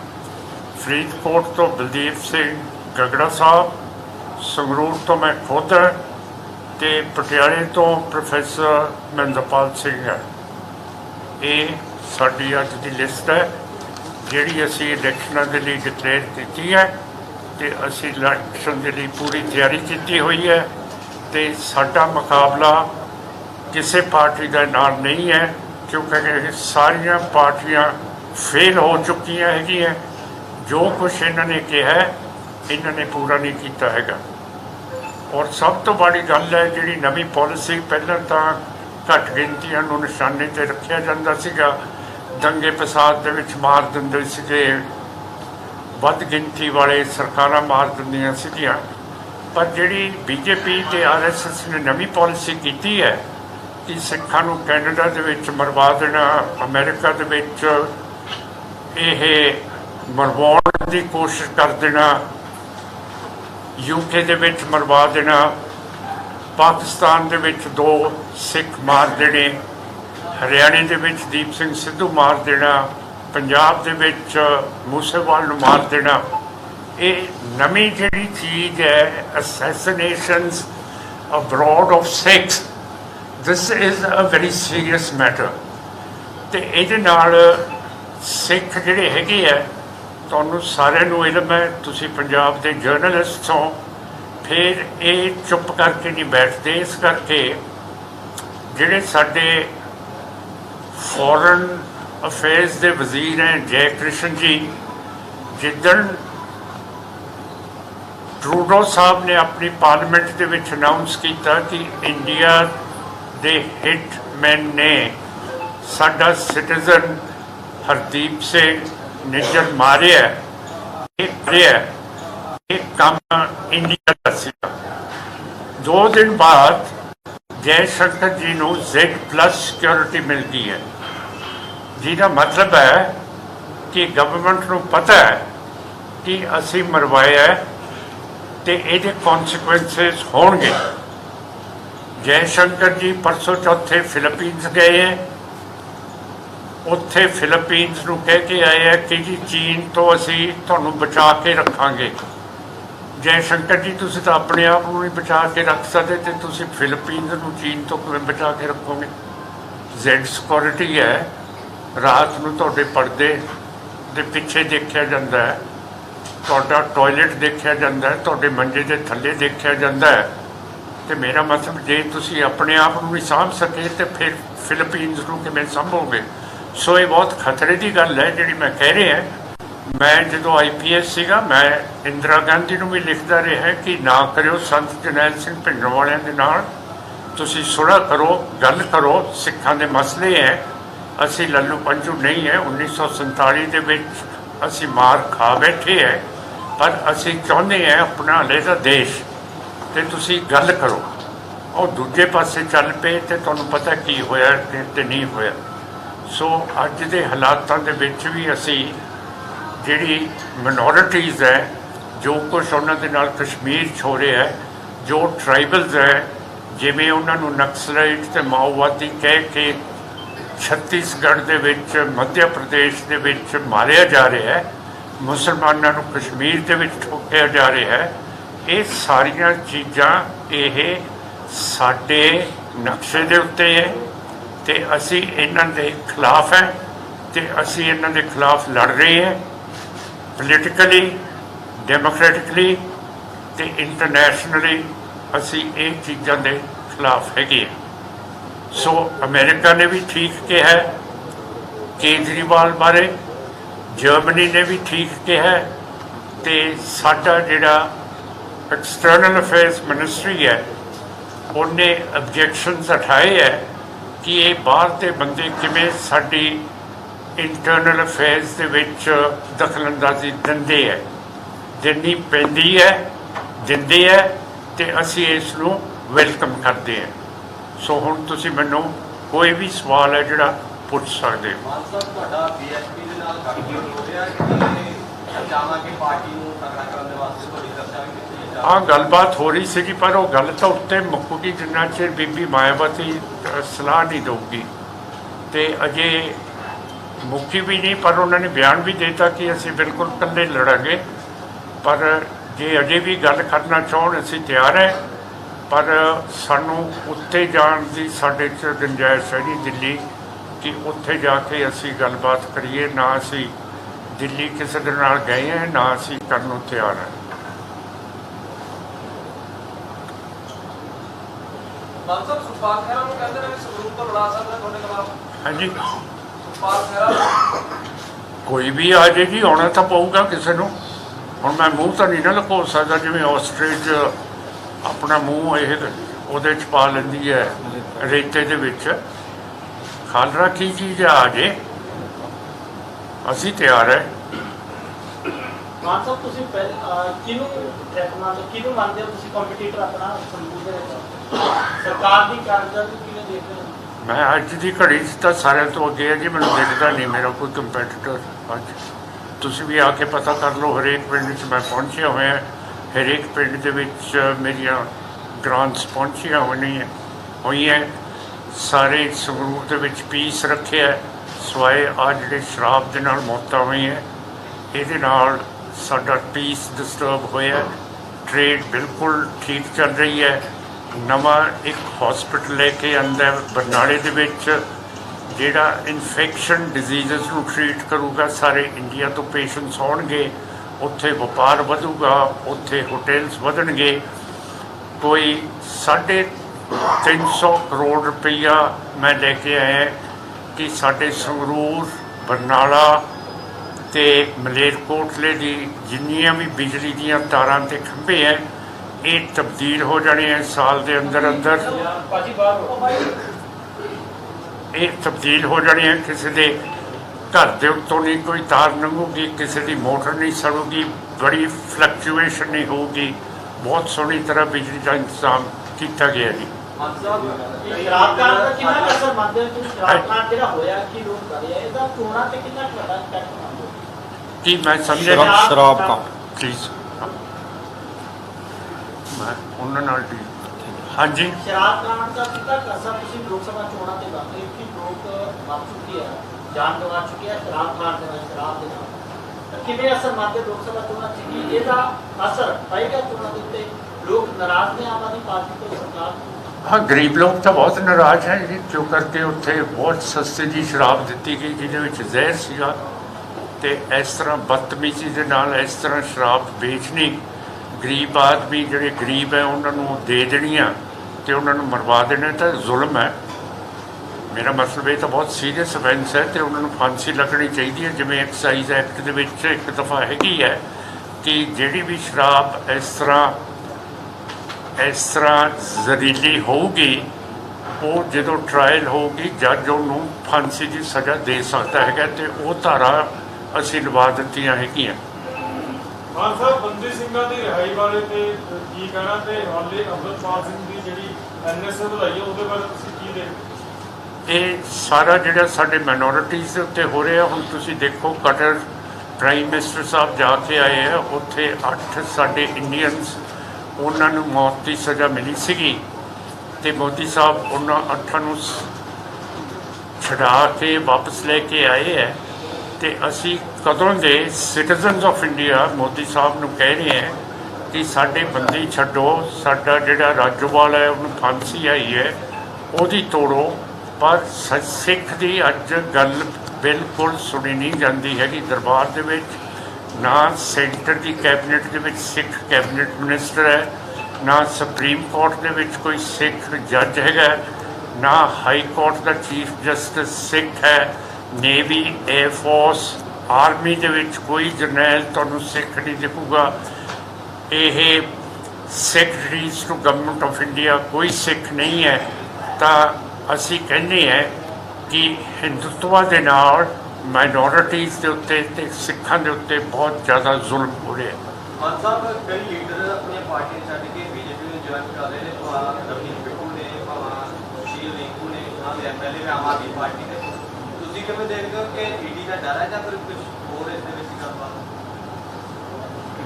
ਫਰੀਦਕੋਟ ਤੋਂ ਬਲਦੀਪ ਸਿੰਘ ਗਗੜਾ ਸਾਹਿਬ ਸੰਗਰੂਰ ਤੋਂ ਮੈਂ ਖੁਦ ਤੇ ਪਟਿਆਲੇ ਤੋਂ ਪ੍ਰੋਫੈਸਰ ਮਹਿੰਦਰਪਾਲ ਸਿੰਘ ਹੈ। ਇਹ ਸਾਡੀ ਅੱਜ ਦੀ ਲਿਸਟ ਹੈ, ਜਿਹੜੀ ਅਸੀਂ ਇਲੈਕਸ਼ਨਾਂ ਦੇ ਲਈ ਡਿਕਲੇਅਰ ਕੀਤੀ ਹੈ ਤੇ ਅਸੀਂ ਇਲੈਕਸ਼ਨ ਦੇ ਲਈ ਪੂਰੀ ਤਿਆਰੀ ਕੀਤੀ ਹੋਈ ਹੈ ਤੇ ਸਾਡਾ ਮੁਕਾਬਲਾ ਕਿਸੇ ਪਾਰਟੀ ਦੇ ਨਾਲ ਨਹੀਂ ਹੈ, ਕਿਉਂਕਿ ਇਹ ਸਾਰੀਆਂ ਪਾਰਟੀਆਂ ਫੇਲ ਹੋ ਚੁੱਕੀਆਂ ਹੈਗੀਆਂ। ਜੋ ਕੁਝ ਇਹਨਾਂ ਨੇ ਕਿਹਾ, ਇਹਨਾਂ ਨੇ ਪੂਰਾ ਨਹੀਂ ਕੀਤਾ ਹੈਗਾ। ਔਰ ਸਭ ਤੋਂ ਬੜੀ ਗੱਲ ਹੈ ਜਿਹੜੀ ਨਵੀਂ ਪਾਲਿਸੀ ਪਹਿਲਾਂ ਤਾਂ ਘੱਟ ਗਿਣਤੀਆਂ ਨੂੰ ਨਿਸ਼ਾਨੇ ਤੇ ਰੱਖਿਆ ਜਾਂਦਾ ਸੀਗਾ। ਦੰਗੇ ਫਸਾਦ ਦੇ ਵਿੱਚ ਮਾਰ ਦਿੰਦੇ ਸੀਗੇ। ਵੱਧ ਗਿਣਤੀ ਵਾਲੇ ਸਰਕਾਰਾਂ ਮਾਰ ਦਿੰਦੀਆਂ ਸੀਗੀਆਂ। ਪਰ ਜਿਹੜੀ ਬੀਜੇਪੀ ਤੇ ਆਰਐਸਐਸ ਨੇ ਨਵੀਂ ਪਾਲਿਸੀ ਕੀਤੀ ਹੈ, ਕਿ ਸਿੱਖਾਂ ਨੂੰ ਕੈਨੇਡਾ ਦੇ ਵਿੱਚ ਮਰਵਾ ਦੇਣਾ, ਅਮਰੀਕਾ ਦੇ ਵਿੱਚ ਇਹ ਮਰਵਾਉਣ ਦੀ ਕੋਸ਼ਿਸ਼ ਕਰ ਦੇਣਾ ਯੂਕੇ ਦੇ ਵਿੱਚ ਮਰਵਾ ਦੇਣਾ, ਪਾਕਿਸਤਾਨ ਦੇ ਵਿੱਚ ਦੋ ਸਿੱਖ ਮਾਰ ਦੇਣੇ, ਹਰਿਆਣੇ ਦੇ ਵਿੱਚ ਦੀਪ ਸਿੰਘ ਸਿੱਧੂ ਮਾਰ ਦੇਣਾ, ਪੰਜਾਬ ਦੇ ਵਿੱਚ ਮੂਸੇਵਾਲ ਨੂੰ ਮਾਰ ਦੇਣਾ। ਇਹ ਨਵੀਂ ਜਿਹੜੀ ਚੀਜ਼ ਹੈ assassinations abroad of Sikhs this is a very serious matter ਤੇ ਇਹਦੇ ਨਾਲ ਸਿੱਖ ਜਿਹੜੇ ਹੈਗੇ ਆ ਤੁਹਾਨੂੰ ਸਾਰਿਆਂ ਨੂੰ ਇਲਮ ਹੈ ਤੁਸੀਂ ਪੰਜਾਬ ਦੇ ਜਰਨਲਿਸਟ ਹੋ, ਫਿਰ ਇਹ ਚੁੱਪ ਕਰਕੇ ਨਹੀਂ ਬੈਠਦੇ। ਇਸ ਕਰਕੇ ਜਿਹੜੇ ਸਾਡੇ ਫੋਰਨ ਅਫੇਅਰਸ ਦੇ ਵਜ਼ੀਰ ਹੈ ਜੈ ਕ੍ਰਿਸ਼ਨ ਜੀ, ਜਿੱਦਣ ਟਰੂਡੋ ਸਾਹਿਬ ਨੇ ਆਪਣੀ ਪਾਰਲੀਮੈਂਟ ਦੇ ਵਿੱਚ ਅਨਾਉਂਸ ਕੀਤਾ ਕਿ ਇੰਡੀਆ ਦੇ ਹਿੱਟਮੈਨ ਨੇ ਸਾਡਾ ਸਿਟੀਜ਼ਨ ਹਰਦੀਪ ਸਿੰਘ ਨਿੱਜਰ ਮਾਰਿਆ ਇਹ ਕਰਿਆ ਇਹ ਕੰਮ ਇੰਡੀਆ ਦਾ ਸੀ ਦੋ ਦਿਨ ਬਾਅਦ ਜੈ ਸ਼ੰਕਰ ਜੀ ਨੂੰ Z+ ਸਿਕਿਉਰਿਟੀ ਮਿਲ ਗਈ ਹੈ। ਜਿਹਦਾ ਮਤਲਬ ਹੈ ਕਿ ਗਵਰਨਮੈਂਟ ਨੂੰ ਪਤਾ ਹੈ ਕਿ ਅਸੀਂ ਮਰਵਾਇਆ ਹੈ ਤੇ ਇਹਦੇ ਕਨਸੀਕੁਐਂਸਸ ਹੋਣਗੇ। ਜੈ ਸ਼ੰਕਰ ਜੀ ਪਰਸੋਂ ਚੌਥੇ ਫਿਲੀਪੀਨਸ ਗਏ ਹੈ। ਉੱਥੇ ਫਿਲੀਪੀਨਸ ਨੂੰ ਕਹਿ ਕੇ ਆਏ ਹੈ ਕਿ ਜੀ ਚੀਨ ਤੋਂ ਅਸੀਂ ਤੁਹਾਨੂੰ ਬਚਾ ਕੇ ਰੱਖਾਂਗੇ। ਜੈ ਸ਼ੰਕਰ ਜੀ, ਤੁਸੀਂ ਤਾਂ ਆਪਣੇ ਆਪ ਨੂੰ ਨਹੀਂ ਬਚਾ ਕੇ ਰੱਖ ਸਕਦੇ ਤੇ ਤੁਸੀਂ ਫਿਲੀਪੀਨਸ ਨੂੰ ਚੀਨ ਤੋਂ ਕਿਵੇਂ ਬਚਾ ਕੇ ਰੱਖੋਗੇ? ਜ਼ੈਡ ਸਿਕਿਉਰਿਟੀ ਹੈ। ਰਾਤ ਨੂੰ ਤੁਹਾਡੇ ਪਰਦੇ ਦੇ ਪਿੱਛੇ ਦੇਖਿਆ ਜਾਂਦਾ ਹੈ। ਤੁਹਾਡਾ ਟਾਇਲਟ ਦੇਖਿਆ ਜਾਂਦਾ ਹੈ। ਤੁਹਾਡੇ ਮੰਜੇ ਦੇ ਥੱਲੇ ਦੇਖਿਆ ਜਾਂਦਾ ਹੈ। ਤੇ ਮੇਰਾ ਮਤਲਬ ਜੇ ਤੁਸੀਂ ਆਪਣੇ ਆਪ ਨੂੰ ਨਹੀਂ ਸਾਂਭ ਸਕੇ ਤੇ ਫਿਰ ਫਿਲੀਪੀਨਸ ਨੂੰ ਕਿਵੇਂ ਸੰਭੋਗੇ? ਸੋ ਇਹ ਬਹੁਤ ਖਤਰੇ ਦੀ ਗੱਲ ਹੈ ਜਿਹੜੀ ਮੈਂ ਕਹਿ ਰਿਹਾ ਮੈਂ ਜਦੋਂ ਆਈਪੀਐਸ ਸੀਗਾ, ਮੈਂ ਇੰਦਰਾ ਗਾਂਧੀ ਨੂੰ ਵੀ ਲਿਖਦਾ ਰਿਹਾ ਕਿ ਨਾ ਕਰਿਓ ਸੰਤ ਜਨੈਲ ਸਿੰਘ ਭਿੰਡਰ ਵਾਲਿਆਂ ਦੇ ਨਾਲ। ਤੁਸੀਂ ਸੁਣਾ ਕਰੋ, ਗੱਲ ਕਰੋ, ਸਿੱਖਾਂ ਦੇ ਮਸਲੇ ਹੈ। ਅਸੀਂ ਲੱਲੂ ਪੰਜੂ ਨਹੀਂ ਹੈ। 1947 ਦੇ ਵਿੱਚ ਅਸੀਂ ਮਾਰ ਖਾ ਬੈਠੇ ਹੈ। ਪਰ ਅਸੀਂ ਚਾਹੁੰਦੇ ਹਾਂ ਆਪਣਾ ਅਲੱਗਾ ਦੇਸ਼। ਤੇ ਤੁਸੀਂ ਗੱਲ ਕਰੋ। ਉਹ ਦੂਜੇ ਪਾਸੇ ਚੱਲ ਪਏ ਤੇ ਤੁਹਾਨੂੰ ਪਤਾ ਕੀ ਹੋਇਆ ਤੇ- ਤੇ ਨਹੀਂ ਹੋਇਆ। ਸੋ ਅੱਜ ਦੇ ਹਾਲਾਤਾਂ ਦੇ ਵਿੱਚ ਵੀ ਅਸੀਂ ਜਿਹੜੀ ਮਿਨੋਰਿਟੀਜ਼ ਹੈ, ਜੋ ਕੁਝ ਉਹਨਾਂ ਦੇ ਨਾਲ ਕਸ਼ਮੀਰ 'ਚ ਹੋ ਰਿਹਾ ਹੈ, ਜੋ ਟ੍ਰਾਈਬਲਸ ਹੈ, ਜਿਵੇਂ ਉਹਨਾਂ ਨੂੰ ਨਕਸਲਾਈਟ ਤੇ ਮਾਓਵਾਦੀ ਕਹਿ ਕੇ ਛੱਤੀਸਗੜ੍ਹ ਦੇ ਵਿੱਚ ਮੱਧ ਪ੍ਰਦੇਸ਼ ਦੇ ਵਿੱਚ ਮਾਰਿਆ ਜਾ ਰਿਹਾ ਹੈ, ਮੁਸਲਮਾਨਾਂ ਨੂੰ ਕਸ਼ਮੀਰ ਦੇ ਵਿੱਚ ਠੋਕਿਆ ਜਾ ਰਿਹਾ ਹੈ, ਇਹ ਸਾਰੀਆਂ ਚੀਜ਼ਾਂ, ਇਹ ਸਾਡੇ ਨਕਸ਼ੇ ਦੇ ਉੱਤੇ ਹੈ। ਤੇ ਅਸੀਂ ਇਹਨਾਂ ਦੇ ਖਿਲਾਫ ਹੈ ਤੇ ਅਸੀਂ ਇਹਨਾਂ ਦੇ ਖਿਲਾਫ ਲੜ ਰਹੇ ਹਾਂ ਪੋਲੀਟੀਕਲੀ ਡੈਮੋਕ੍ਰੈਟਿਕਲੀ ਤੇ ਇੰਟਰਨੈਸ਼ਨਲੀ ਅਸੀਂ ਇਹ ਚੀਜ਼ਾਂ ਦੇ ਖਿਲਾਫ ਹੈਗੇ ਹਾਂ। ਸੋ ਅਮਰੀਕਾ ਨੇ ਵੀ ਠੀਕ ਕਿਹਾ ਹੈ, ਕੇਜਰੀਵਾਲ ਬਾਰੇ ਜਰਮਨੀ ਨੇ ਵੀ ਠੀਕ ਕਿਹਾ ਹੈ ਤੇ ਸਾਡਾ ਜਿਹੜਾ ਐਕਸਟਰਨਲ ਅਫੇਅਰਸ ਮਿਨਿਸਟਰੀ ਹੈ ਉਹਨੇ ਆਬਜੈਕਸ਼ਨਸ ਉਠਾਏ ਹੈ ਕਿ ਇਹ ਬਾਹਰ ਦੇ ਬੰਦੇ ਕਿਵੇਂ ਸਾਡੀ ਇੰਟਰਨਲ ਅਫੇਅਰਸ ਦੇ ਵਿੱਚ ਦਖਲਅੰਦਾਜ਼ੀ ਦਿੰਦੇ ਹੈ। ਜਿੰਨੀ ਪੈਂਦੀ ਹੈ, ਦਿੰਦੇ ਹੈ ਤੇ ਅਸੀਂ ਇਸ ਨੂੰ ਵੈਲਕਮ ਕਰਦੇ ਹਾਂ। ਸੋ ਹੁਣ ਤੁਸੀਂ ਮੈਨੂੰ ਕੋਈ ਵੀ ਸਵਾਲ ਹੈ ਜਿਹੜਾ ਪੁੱਛ ਸਕਦੇ ਹੋ। ਮਾਨ ਸਾਹਿਬ, ਤੁਹਾਡਾ ਬੀਐਸਪੀ ਦੇ ਨਾਲ ਗੱਲਬਾਤ ਹੋ ਰਿਹਾ ਕਿ ਚਾਹਾਂਗੇ ਪਾਰਟੀ ਨੂੰ ਤਕੜਾ ਕਰਨ ਦੇ ਵਾਸਤੇ ਤੁਹਾਡੀ ਚਰਚਾ ਵੀ ਆ ਗੱਲਬਾਤ ਹੋ ਰਹੀ ਸੀਗੀ, ਪਰ ਉਹ ਗੱਲ ਤਾਂ ਉੱਤੇ ਮੁੱਕੂਗੀ, ਜਿੰਨਾ ਚਿਰ ਬੀਬੀ ਮਾਇਆਵਤੀ ਸਲਾਹ ਨਹੀਂ ਦੇਊਗੀ। ਤੇ ਅਜੇ ਮੁੱਕੀ ਵੀ ਨਹੀਂ, ਪਰ ਉਹਨਾਂ ਨੇ ਬਿਆਨ ਵੀ ਦਿੱਤਾ ਕਿ ਅਸੀਂ ਬਿਲਕੁਲ ਇਕੱਲੇ ਲੜਾਂਗੇ। ਪਰ ਜੇ ਅਜੇ ਵੀ ਗੱਲ ਕਰਨਾ ਚਾਹਣ, ਅਸੀਂ ਤਿਆਰ ਹੈ। ਪਰ ਸਾਨੂੰ ਉੱਤੇ ਜਾਣ ਦੀ, ਸਾਡੇ 'ਚ ਗੁੰਜਾਇਸ਼ ਹੈ ਨਹੀਂ ਦਿੱਲੀ, ਕਿ ਉੱਥੇ ਜਾ ਕੇ ਅਸੀਂ ਗੱਲਬਾਤ ਕਰੀਏ। ਨਾ ਅਸੀਂ ਦਿੱਲੀ ਕਿਸੇ ਦੇ ਨਾਲ ਗਏ ਹਾਂ, ਨਾ ਅਸੀਂ ਕਰਨ ਨੂੰ ਤਿਆਰ ਹਾਂ। ਮਾਨ ਸਾਹਿਬ ਸੁਪਾਲ ਖਹਿਰਾ ਨੂੰ ਕਹਿੰਦੇ ਨੇ ਵੀ ਸੰਗਰੂਰ ਤੋਂ ਲੜਾ ਸਕਦੇ ਤੁਹਾਡੇ ਖਿਲਾਫ। ਹਾਂਜੀ। ਸੁਪਾਲ ਖਹਿਰਾ ਕੋਈ ਵੀ ਆ ਜੇ ਜੀ ਆਉਣਾ ਤਾਂ ਪਊਗਾ ਕਿਸੇ ਨੂੰ। ਹੁਣ ਮੈਂ ਮੂੰਹ ਤਾਂ ਨਹੀਂ ਨਾ ਲੁਕੋ ਸਕਦਾ ਜਿਵੇਂ ਆਸਟ੍ਰੇਜ ਆਪਣਾ ਮੂੰਹ ਇਹ ਉਹਦੇ ਚ ਪਾ ਲੈਂਦੀ ਹੈ ਰੇਤੇ ਦੇ ਵਿੱਚ। ਖਾਲਰਾ ਕੀ ਚੀਜ਼ ਆ ਜੇ? ਅਸੀਂ ਤਿਆਰ ਹੈ। ਮਾਨ ਸਾਹਿਬ ਤੁਸੀਂ ਪਹਿਲ ਕਿਹਨੂੰ ਰეკਮੈਂਡ ਕਿਹਨੂੰ ਮੰਨਦੇ ਹੋ ਤੁਸੀਂ ਕੰਪੀਟੀਟਰ ਆਪਣਾ ਸੰਗਰੂਰ ਦੇ ਵਿੱਚ ਸਰਕਾਰ ਦੀ ਕਾਰਜਕਾਰੀ ਕਿਵੇਂ ਦੇਖਦੇ ਹੋ? ਮੈਂ ਅੱਜ ਦੀ ਘੜੀ 'ਚ ਤਾਂ ਸਾਰਿਆਂ ਤੋਂ ਅੱਗੇ ਹੈ ਜੀ, ਮੈਨੂੰ ਦਿਖਦਾ ਨਹੀਂ ਮੇਰਾ ਕੋਈ ਕੰਪੀਟੀਟਰ ਅੱਜ। ਤੁਸੀਂ ਵੀ ਆ ਕੇ ਪਤਾ ਕਰ ਲਓ, ਹਰੇਕ ਪਿੰਡ 'ਚ ਮੈਂ ਪਹੁੰਚਿਆ ਹੋਇਆ, ਹਰੇਕ ਪਿੰਡ ਦੇ ਵਿੱਚ ਮੇਰੀਆਂ ਗ੍ਰਾਂਟਸ ਪਹੁੰਚੀਆਂ ਹੋਣੀਆਂ ਹੋਈਆਂ ਸਾਰੇ ਸੰਗਰੂਰ ਦੇ ਵਿੱਚ ਪੀਸ ਰੱਖਿਆ ਸਵਾਏ ਆ ਜਿਹੜੇ ਸ਼ਰਾਬ ਦੇ ਨਾਲ ਮੌਤਾਂ ਹੋਈਆਂ, ਇਹਦੇ ਨਾਲ ਸਾਡਾ ਪੀਸ ਡਿਸਟਰਬ ਹੋਇਆ ਟ੍ਰੇਡ ਬਿਲਕੁਲ ਠੀਕ ਚੱਲ ਰਹੀ ਹੈ। ਨਵਾਂ ਇੱਕ ਹਸਪੀਟਲ ਲੈ ਕੇ ਆਂਦਾ ਬਰਨਾਲੇ ਦੇ ਵਿੱਚ, ਜਿਹੜਾ ਇਨਫੈਕਸ਼ਨ ਡਿਜ਼ੀਜ਼ਸ ਨੂੰ ਟ੍ਰੀਟ ਕਰੂਗਾ, ਸਾਰੇ ਇੰਡੀਆ ਤੋਂ ਪੇਸ਼ੈਂਟਸ ਆਉਣਗੇ, ਉੱਥੇ ਵਪਾਰ ਵਧੂਗਾ, ਉੱਥੇ ਹੋਟਲਸ ਵਧਣਗੇ। ਕੋਈ ਸਾਢੇ 300 ਕਰੋੜ ਰੁਪਈਆ ਮੈਂ ਲੈ ਕੇ ਆਇਆ ਕਿ ਸਾਡੇ ਸੰਗਰੂਰ, ਬਰਨਾਲਾ ਤੇ ਮਲੇਰਕੋਟਲੇ ਦੀ ਜਿੰਨੀਆਂ ਵੀ ਬਿਜਲੀ ਦੀਆਂ ਤਾਰਾਂ ਤੇ ਖੰਭੇ ਹੈ ਇਹ ਤਬਦੀਲ ਹੋ ਜਾਣੇ ਹੈ ਸਾਲ ਦੇ ਅੰਦਰ ਅੰਦਰ। ਇਹ ਤਬਦੀਲ ਹੋ ਜਾਣੀ ਹੈ ਕਿਸੇ ਦੇ ਘਰ ਦੇ ਉੱਤੋਂ ਨਹੀਂ ਕੋਈ ਤਾਰ ਲੰਘੂਗੀ ਕਿਸੇ ਦੀ ਮੋਟਰ ਨਹੀਂ ਸੜੂਗੀ ਬੜੀ ਫਲਕਚੁਏਸ਼ਨ ਨਹੀਂ ਹੋਊਗੀ। ਬਹੁਤ ਸੋਹਣੀ ਤਰ੍ਹਾਂ ਬਿਜਲੀ ਦਾ ਇੰਤਜ਼ਾਮ ਕੀਤਾ ਗਿਆ ਜੀ। ਕੁ ਮੈਂ ਸਮਝਿਆ? ਸ਼ਰਾਬ ਕਾ ਪਲੀਜ਼ ਮੈਂ ਉਹਨਾਂ ਨਾਲ ਡੀ ਹਾਂਜੀ। ਸ਼ਰਾਬ ਕਾਂਡ ਦਾ ਕਿੰਨਾ ਕੁ ਅਸਰ ਤੁਸੀਂ ਲੋਕ ਸਭਾ ਚੋਣਾਂ ਤੇ ਕਰਦੇ ਹੋ ਕਿ ਲੋਕ ਮਰ ਚੁੱਕੇ ਆ ਜਾਨ ਗਵਾ ਚੁੱਕੇ ਆ ਸ਼ਰਾਬ ਕਾਂਡ ਦੇ ਨਾਲ ਸ਼ਰਾਬ ਦੇ ਨਾਲ। ਤਾਂ ਕਿਵੇਂ ਅਸਰ ਮੰਨਦੇ ਲੋਕ ਸਭਾ ਚੋਣਾਂ 'ਚ? ਕਿ ਇਹਦਾ ਅਸਰ ਪਏਗਾ ਚੋਣਾਂ ਦੇ ਉੱਤੇ? ਲੋਕ ਨਾਰਾਜ਼ ਨੇ ਆਮ ਆਦਮੀ ਪਾਰਟੀ ਤੋਂ ਸਰਕਾਰ ਹਾਂ ਗਰੀਬ ਲੋਕ ਤਾਂ ਬਹੁਤ ਨਾਰਾਜ਼ ਹੈ ਜੀ ਕਿਉਂ ਕਰਕੇ ਉੱਥੇ ਬਹੁਤ ਸਸਤੇ ਦੀ ਸ਼ਰਾਬ ਦਿੱਤੀ ਗਈ ਜਿਹਦੇ ਵਿੱਚ ਜ਼ਹਿਰ ਸੀਗਾ। ਤੇ ਇਸ ਤਰ੍ਹਾਂ ਬਦਤਮੀਜ਼ੀ ਦੇ ਨਾਲ ਇਸ ਤਰ੍ਹਾਂ ਸ਼ਰਾਬ ਵੇਚਣੀ ਗਰੀਬ ਆਦਮੀ ਜਿਹੜੇ ਗਰੀਬ ਹੈ, ਉਹਨਾਂ ਨੂੰ ਦੇ ਦੇਣੀਆਂ ਤੇ ਉਹਨਾਂ ਨੂੰ ਮਰਵਾ ਦੇਣਾ ਤਾਂ ਜ਼ੁਲਮ ਹੈ। ਮੇਰਾ ਮਤਲਬ ਇਹ ਤਾਂ ਬਹੁਤ ਸੀਰੀਅਸ ਅਫੈਂਸ ਹੈ ਤੇ ਉਹਨਾਂ ਨੂੰ ਫਾਂਸੀ ਲੱਗਣੀ ਚਾਹੀਦੀ ਹੈ। ਜਿਵੇਂ ਐਕਸਾਈਜ਼ ਐਕਟ ਦੇ ਵਿੱਚ ਇੱਕ ਦਫਾ ਹੈਗੀ ਹੈ ਕਿ ਜਿਹੜੀ ਵੀ ਸ਼ਰਾਬ ਇਸ ਤਰ੍ਹਾਂ ਇਸ ਤਰ੍ਹਾਂ ਜ਼ਹਿਰੀਲੀ ਹੋਊਗੀ, ਉਹ ਜਦੋਂ ਟ੍ਰਾਇਲ ਹੋਊਗੀ, ਜੱਜ ਉਹਨੂੰ ਫਾਂਸੀ ਦੀ ਸਜ਼ਾ ਦੇ ਸਕਦਾ ਹੈਗਾ ਤੇ ਉਹ ਧਾਰਾ ਅਸੀਂ ਲਵਾ ਦਿੱਤੀਆਂ ਹੈਗੀਆਂ। ਮਾਨ ਸਾਹਿਬ, ਬੰਦੀ ਸਿੰਘਾਂ ਦੀ ਰਿਹਾਈ ਬਾਰੇ ਤੇ ਕੀ ਕਹਿਣਾ ਤੇ ਹਾਲੇ ਅੰਮ੍ਰਿਤਪਾਲ ਸਿੰਘ ਦੀ ਜਿਹੜੀ ਐਨਐਸਏ ਵਧਾਈ ਹੈ ਉਹਦੇ ਬਾਰੇ ਤੁਸੀਂ ਕੀ ਦੇਖਦੇ ਇਹ ਸਾਰਾ ਜਿਹੜਾ ਸਾਡੇ ਮਾਈਨੋਰਿਟੀਜ਼ ਦੇ ਉੱਤੇ ਹੋ ਰਿਹਾ, ਹੁਣ ਤੁਸੀਂ ਦੇਖੋ, ਕਟਰ ਪ੍ਰਾਈਮ ਮਿਨਿਸਟਰ ਸਾਹਿਬ ਜਾ ਕੇ ਆਏ ਆ, ਉੱਥੇ ਅੱਠ ਸਾਡੇ ਇੰਡੀਅਨਸ ਉਹਨਾਂ ਨੂੰ ਮੌਤ ਦੀ ਸਜ਼ਾ ਮਿਲੀ ਸੀਗੀ ਤੇ ਮੋਦੀ ਸਾਹਿਬ ਉਹਨਾਂ ਅੱਠਾਂ ਨੂੰ ਛਡਾ ਕੇ ਵਾਪਸ ਲੈ ਕੇ ਆਏ ਹੈ ਤੇ ਅਸੀਂ ਕਦੋਂ ਦੇ citizens of India Modi Sahib ਨੂੰ ਕਹਿ ਰਹੇ ਹੈ ਕਿ ਸਾਡੇ ਬੰਦੀ ਛੱਡੋ, ਸਾਡਾ ਜਿਹੜਾ ਰਾਜੋਵਾਲ ਹੈ, ਉਹਨੂੰ ਫਾਂਸੀ ਆਈ ਹੈ, ਉਹਦੀ ਤੋੜੋ। ਪਰ ਸ- ਸਿੱਖ ਦੀ ਅੱਜ ਗੱਲ ਬਿਲਕੁਲ ਸੁਣੀ ਨਹੀਂ ਜਾਂਦੀ ਹੈਗੀ ਦਰਬਾਰ ਦੇ ਵਿੱਚ। ਨਾ ਸੈਂਟਰ ਦੀ ਕੈਬਨਿਟ ਦੇ ਵਿੱਚ ਸਿੱਖ ਕੈਬਨਿਟ ਮਿਨਿਸਟਰ ਹੈ, ਨਾ ਸੁਪਰੀਮ ਕੋਰਟ ਦੇ ਵਿੱਚ ਕੋਈ ਸਿੱਖ ਜੱਜ ਹੈਗਾ, ਨਾ ਹਾਈ ਕੋਰਟ ਦਾ ਚੀਫ ਜਸਟਿਸ ਸਿੱਖ ਹੈ, ਨੇਵੀ 에ਅਰ ਫੋਰਸ ਆਰਮੀ ਦੇ ਵਿੱਚ ਕੋਈ ਜਰਨੈਲ ਤੁਹਾਨੂੰ ਸਿੱਖ ਨਹੀਂ ਦਿਖੂਗਾ। ਇਹ secretaries to government of India ਕੋਈ ਸਿੱਖ ਨਹੀਂ ਹੈ। ਤਾਂ ਅਸੀਂ ਕਹਿੰਦੇ ਹਾਂ ਕਿ ਹਿੰਦੂਤਵਾ ਦੇ ਨਾਲ ਮਾਈਨੋਰਿਟੀਜ਼ ਦੇ ਉੱਤੇ ਤੇ ਸਿੱਖਾਂ ਦੇ ਉੱਤੇ ਬਹੁਤ ਜ਼ਿਆਦਾ ਜ਼ੁਲਮ ਹੋ ਰਿਹਾ ਹੈ। ਮਾਨ ਸਾਹਿਬ ਕਈ ਲੀਡਰ ਆਪਣੀਆਂ ਪਾਰਟੀਆਂ ਛੱਡ ਕੇ ਬੀਜੇਪੀ ਨੂੰ ਜੁਆਇਨ ਕਰ ਰਹੇ ਨੇ। ਭਾਵੇਂ ਰਵਨੀਤ ਬਿੱਟੂ ਨੇ, ਭਾਵੇਂ ਸ਼ੀਲ ਰਿੰਕੂ ਨੇ ਉਹਨਾਂ ਦੇ ਐਮਐਲਏ ਆਮ ਆਦਮੀ ਪਾਰਟੀ ਦੇ ਤੁਸੀਂ ਕਿਵੇਂ ਦੇਖਦੇ ਹੋ ਕਿ ਈਡੀ ਦਾ ਡਰ ਹੈ ਜਾਂ ਫਿਰ ਕੁਝ ਹੋਰ ਇਸ ਦੇ ਵਿੱਚ ਗੱਲਬਾਤ?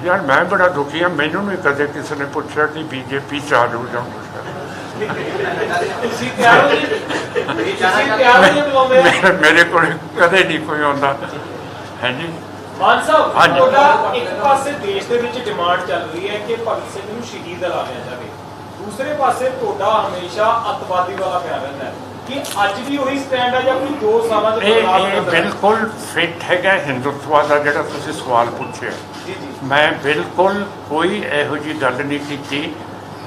ਯਾਰ ਮੈਂ ਬੜਾ ਦੁਖੀ ਹਾਂ ਮੈਨੂੰ ਨਹੀਂ ਕਦੇ ਕਿਸੇ ਨੇ ਪੁੱਛਿਆ ਕਿ ਬੀਜੇਪੀ ਚਾਲੂ ਜਾਂ ਕੁਛ ਹੈ। ਤੁਸੀਂ ਤਿਆਰ ਹੋ ਜੀ? ਤੁਸੀਂ ਤਿਆਰ ਹੋ ਜੀ? ਮੇਰੇ ਕੋਲ ਕਦੇ ਨਹੀਂ ਕੋਈ ਆਉਂਦਾ। ਹੈ ਜੀ? ਮਾਨ ਸਾਹਿਬ ਹਾਂਜੀ। ਤੁਹਾਡਾ ਇੱਕ ਪਾਸੇ ਦੇਸ਼ ਦੇ ਵਿੱਚ ਡਿਮਾਂਡ ਚੱਲ ਰਹੀ ਹੈ ਕਿ ਭਗਤ ਸਿੰਘ ਨੂੰ ਸ਼ਹੀਦ ਐਲਾਨਿਆ ਜਾਵੇ। ਦੂਸਰੇ ਪਾਸੇ ਤੁਹਾਡਾ ਹਮੇਸ਼ਾ ਅੱਤਵਾਦੀ ਵਾਲਾ ਪਿਆ ਰਹਿੰਦਾ ਹੈ। ਕਿ ਅੱਜ ਵੀ ਉਹੀ ਸਟੈਂਡ ਹੈ ਜਾਂ ਕੋਈ ਦੋ ਸਾਲਾਂ ਦੇ ਬਦਲਾਅ ਇਹ? ਬਿਲਕੁਲ ਫਿੱਟ ਹੈਗਾ ਹਿੰਦੁਤਵਾ ਦਾ ਜਿਹੜਾ ਤੁਸੀਂ ਸਵਾਲ ਪੁੱਛਿਆ। ਮੈਂ ਬਿਲਕੁਲ ਕੋਈ ਇਹੋ ਜੀ ਗੱਲ ਨਹੀਂ ਕੀਤੀ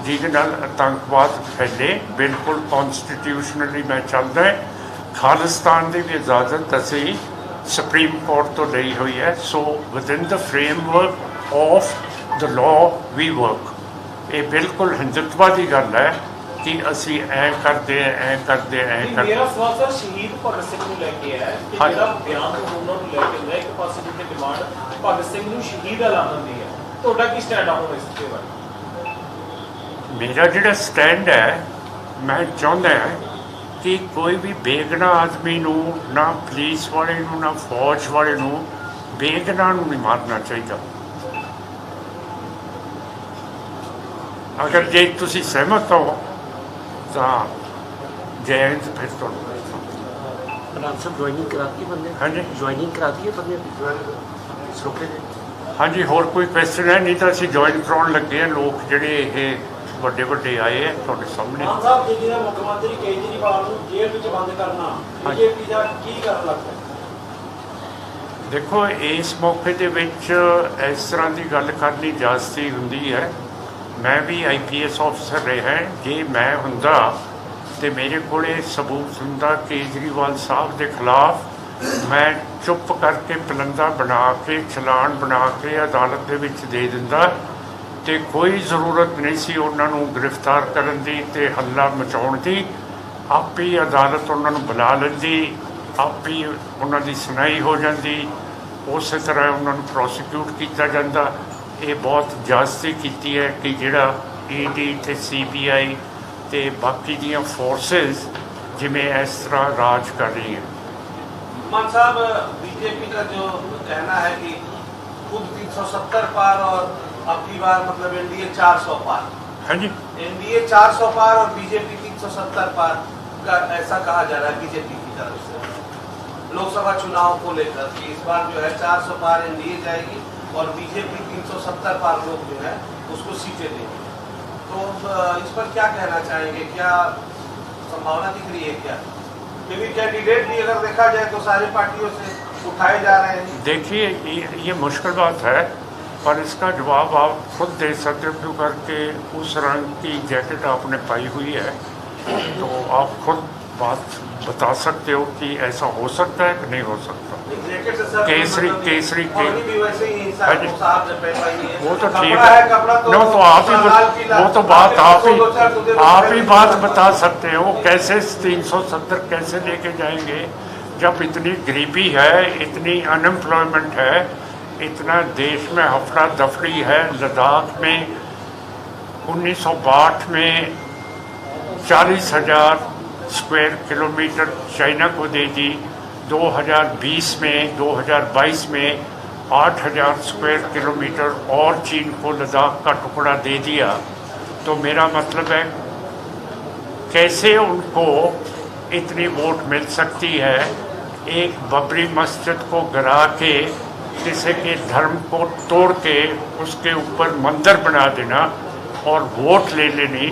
ਜਿਹਦੇ ਨਾਲ ਆਤੰਕਵਾਦ ਫੈਲੇ। ਬਿਲਕੁਲ ਕਨਸਟੀਟਿਊਸ਼ਨਲੀ ਮੈਂ ਚੱਲਦਾ ਖਾਲਿਸਤਾਨ ਦੀ ਵੀ ਇਜਾਜ਼ਤ ਅਸੀਂ ਸੁਪਰੀਮ ਕੋਰਟ ਤੋਂ ਲਈ ਹੋਈ ਹੈ। So within the framework of the law we work ਇਹ ਬਿਲਕੁਲ ਹਿੰਦੁਤਵਾ ਦੀ ਗੱਲ ਹੈ। ਕਿ ਅਸੀਂ ਐ ਕਰਦੇ ਐ ਕਰਦੇ ਐ ਕਰਦੇ ਮੇਰਾ ਸਵਾਲ ਸਰ ਸ਼ਹੀਦ ਭਗਤ ਸਿੰਘ ਨੂੰ ਲੈ ਕੇ ਹੈ ਕਿ। ਜਿਹੜਾ ਬਿਆਨ ਉਹਨਾਂ ਨੂੰ ਲੈ ਕੇ ਹੁੰਦਾ ਇੱਕ ਪਾਸੇ ਜਿੱਥੇ ਡਿਮਾਂਡ ਭਗਤ ਸਿੰਘ ਨੂੰ ਸ਼ਹੀਦ ਐਲਾਨਣ ਦੀ ਹੈ ਤੁਹਾਡਾ ਕੀ ਸਟੈਂਡ ਆ ਹੁਣ ਇਸ ਤੇ ਬਾਰੇ? ਮੇਰਾ ਜਿਹੜਾ ਸਟੈਂਡ ਹੈ ਮੈਂ ਚਾਹੁੰਦਾ ਹਾਂ ਕਿ ਕੋਈ ਵੀ ਬੇਗਨਾ ਆਦਮੀ ਨੂੰ ਨਾ ਪੁਲਿਸ ਵਾਲੇ ਨੂੰ ਨਾ ਫੌਜ ਵਾਲੇ ਨੂੰ ਬੇਗਨਾ ਨੂੰ ਨਹੀਂ ਮਾਰਨਾ ਚਾਹੀਦਾ। ਅਗਰ ਜੇ ਤੁਸੀਂ ਸਹਿਮਤ ਹੋ ਤਾਂ ਜੈ ਫਿਰ ਤੁਹਾਨੂੰ ਪ੍ਰਧਾਨ ਸਾਹਿਬ ਜੁਆਇਨਿੰਗ ਕਰਾਤੀ ਬੰਦੇ? ਹਾਂਜੀ। ਜੁਆਇਨਿੰਗ ਕਰਾਤੀ ਹੈ ਬੰਦੇ? ਸੋਕੇ ਹਾਂਜੀ ਹੋਰ ਕੋਈ ਕੁਐਸਚਨ ਹੈ? ਨਹੀਂ ਤਾਂ ਅਸੀਂ ਜੁਆਇਨ ਕਰਾਉਣ ਲੱਗੇ ਹਾਂ। ਲੋਕ ਜਿਹੜੇ ਇਹ ਵੱਡੇ ਵੱਡੇ ਆਏ ਆ ਤੁਹਾਡੇ ਸਾਹਮਣੇ। ਮਾਨ ਸਾਹਿਬ ਦਿੱਲੀ ਦਾ ਮੁੱਖ ਮੰਤਰੀ ਕੇਜਰੀਵਾਲ ਨੂੰ ਜੇਲ੍ਹ ਵਿੱਚ ਬੰਦ ਕਰਨਾ। ਬੀਜੇਪੀ ਦਾ ਕੀ ਕਰਨ ਲੱਗਦਾ ਦੇਖੋ ਇਸ ਮੌਕੇ ਦੇ ਵਿੱਚ ਇਸ ਤਰ੍ਹਾਂ ਦੀ ਗੱਲ ਕਰਨੀ ਜਾਸਤੀ ਹੁੰਦੀ ਹੈ। ਮੈਂ ਵੀ ਆਈਪੀਐਸ ਅਫਸਰ ਰਿਹਾ ਜੇ ਮੈਂ ਹੁੰਦਾ ਤੇ ਮੇਰੇ ਕੋਲੇ ਸਬੂਤ ਹੁੰਦਾ ਕੇਜਰੀਵਾਲ ਸਾਹਿਬ ਦੇ ਖਿਲਾਫ ਮੈਂ ਚੁੱਪ ਕਰਕੇ ਪਲੰਦਾ ਬਣਾ ਕੇ, ਚਲਾਨ ਬਣਾ ਕੇ ਅਦਾਲਤ ਦੇ ਵਿੱਚ ਦੇ ਦਿੰਦਾ ਤੇ ਕੋਈ ਜ਼ਰੂਰਤ ਨਹੀਂ ਸੀ ਉਹਨਾਂ ਨੂੰ ਗ੍ਰਿਫਤਾਰ ਕਰਨ ਦੀ ਤੇ ਹੱਲਾ ਮਚਾਉਣ ਦੀ। ਆਪੇ ਹੀ ਅਦਾਲਤ ਉਹਨਾਂ ਨੂੰ ਬੁਲਾ ਲੈਂਦੀ, ਆਪੇ ਹੀ ਉਹਨਾਂ ਦੀ ਸੁਣਾਈ ਹੋ ਜਾਂਦੀ। ਉਸੇ ਤਰ੍ਹਾਂ ਉਹਨਾਂ ਨੂੰ ਪ੍ਰੋਸੀਕਿਊਟ ਕੀਤਾ ਜਾਂਦਾ। ਇਹ ਬਹੁਤ ਜਾਸਤੀ ਕੀਤੀ ਹੈ ਕਿ ਜਿਹੜਾ ਈਡੀ ਤੇ ਸੀਬੀਆਈ ਤੇ ਬਾਕੀ ਦੀਆਂ ਫੋਰਸਸ ਜਿਵੇਂ ਇਸ ਤਰ੍ਹਾਂ ਰਾਜ ਕਰ ਰਹੀਆਂ मान साहब बीजेपी का जो कहना है कि खुद 370 पार और अब की बार मतलब एनडीए 400 पार ਹਾਂਜੀ एनडीए 400 पार और बीजेपी 370 पार का ऐसा कहा जा रहा है बीजेपी की तरफ से लोकसभा चुनाव को लेकर कि इस बार जो है 400 पार एनडीए जाएगी और बीजेपी 370 पार लोग जो है उसको सीटें देंगे तो इस पर क्या कहना चाहेंगे? क्या संभावना दिख रही है क्या? क्योंकि कैंडिडेट भी अगर देखा जाए तो सारी पार्टियों से उठाए जा रहे हैं। देखिए ये, ये मुश्किल बात है पर इसका जवाब आप खुद दे सकते हो करके उस रंग की जैकेट आपने पाई हुई है। तो आप खुद बात बता सकते हो कि ऐसा हो सकता है कि नहीं हो सकता जैकेट से सर केसरी- मतलब केसरी के- पगड़ी भी वैसे ही इंसान हाँ जी। को साहब ने पहनाई है वो तो ठीक कपड़ा है कपड़ा तो no, तो आप ही लाल बत- पीला। वो तो बात आप आपको दो चार तो ही दे दो, आप ही पहले बात तो- बता सकते हो कैसे तीन सौ सत्तर कैसे लेके जाएंगे जब इतनी गरीबी है इतनी अनएम्प्लॉयमेंट है इतना देश में हफड़ा दफड़ी है लद्दाख में उन्नीस में चालीस हजार स्क्वायर किलोमीटर चाइना को दे दी। 2020 में 2022 में 8000 स्क्वायर किलोमीटर और चीन को लद्दाख का टुकड़ा दे दिया। तो मेरा मतलब है, कैसे उनको इतनी वोट मिल सकती है? एक बबरी मस्जिद को गिरा के, किसी के धर्म को तोड़ के, उसके ऊपर मंदिर बना देना और वोट ले लेनी।